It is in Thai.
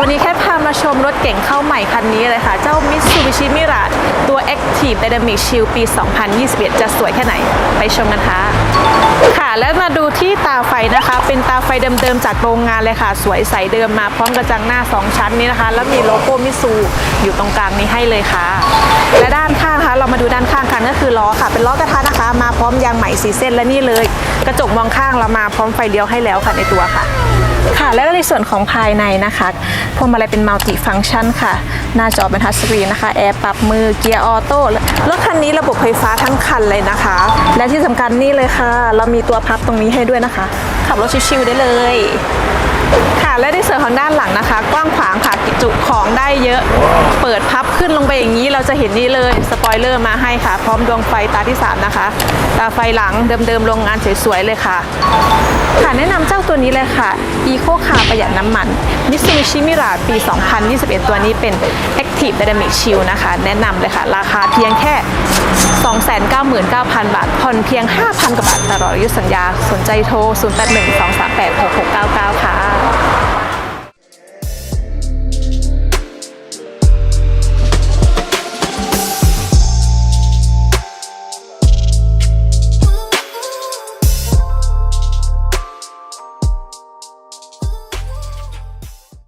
วันนี้แค่พามาชมรถเก่งเข้าใหม่คันนี้เลยค่ะ เจ้า Mitsubishi Mirage ตัว Active Dynamic Shield ปี 2021 จะสวยแค่ไหน ไปชมกันค่ะ ค่ะ แล้วมาดูที่ตาไฟนะคะ เป็นตาไฟเดิมๆจากโรงงานเลยค่ะ สวยใสเดิมมาพร้อมกระจังหน้า 2 ชั้นนี้นะคะ แล้วมีโลโก้มิซูอยู่ตรงกลางนี้ให้เลยค่ะ และด้านข้างคะเรามาดูด้านข้างกันก็คือล้อค่ะ เป็นล้อกระทะนะคะ มาพร้อมยางใหม่สีเส้นและนี่เลย กระจกมองข้างเรามาพร้อมไฟเลี้ยวให้แล้วค่ะในตัวค่ะ ค่ะ แล้วในส่วนของภายในนะคะพวงมาลัยเป็นมัลติฟังก์ชันค่ะ หน้าจอเป็นทัชสกรีนนะคะ แอร์ปรับมือเกียร์ออโต้รถคันนี้ระบบไฟฟ้าทั้งคันเลยนะคะ และที่สำคัญนี่เลยค่ะ เรามีตัวพับตรงนี้ให้ด้วยนะคะ ขับรถชิวๆได้เลย ค่ะและในส่วนของด้านหลังนะคะ กว้าง จุของได้เยอะ เปิดพับขึ้นลงไปอย่างนี้เราจะเห็นนี่เลยสปอยเลอร์มาให้ค่ะ พร้อมดวงไฟตาที่ 3 นะคะ ตาไฟหลังเดิมๆโรงงานสวยๆเลยค่ะ ค่ะแนะนำเจ้าตัวนี้เลยค่ะ Eco Car ประหยัดน้ำมัน Mitsubishi Mirage ปี 2021 ตัวนี้เป็น Active Dynamic Shield นะคะ แนะนำเลยค่ะ ราคาเพียงแค่ 299,000 บาท ผ่อนเพียง 5,000กว่าบาทตลอดอายุสัญญา สนใจโทร 0812386699 ค่ะ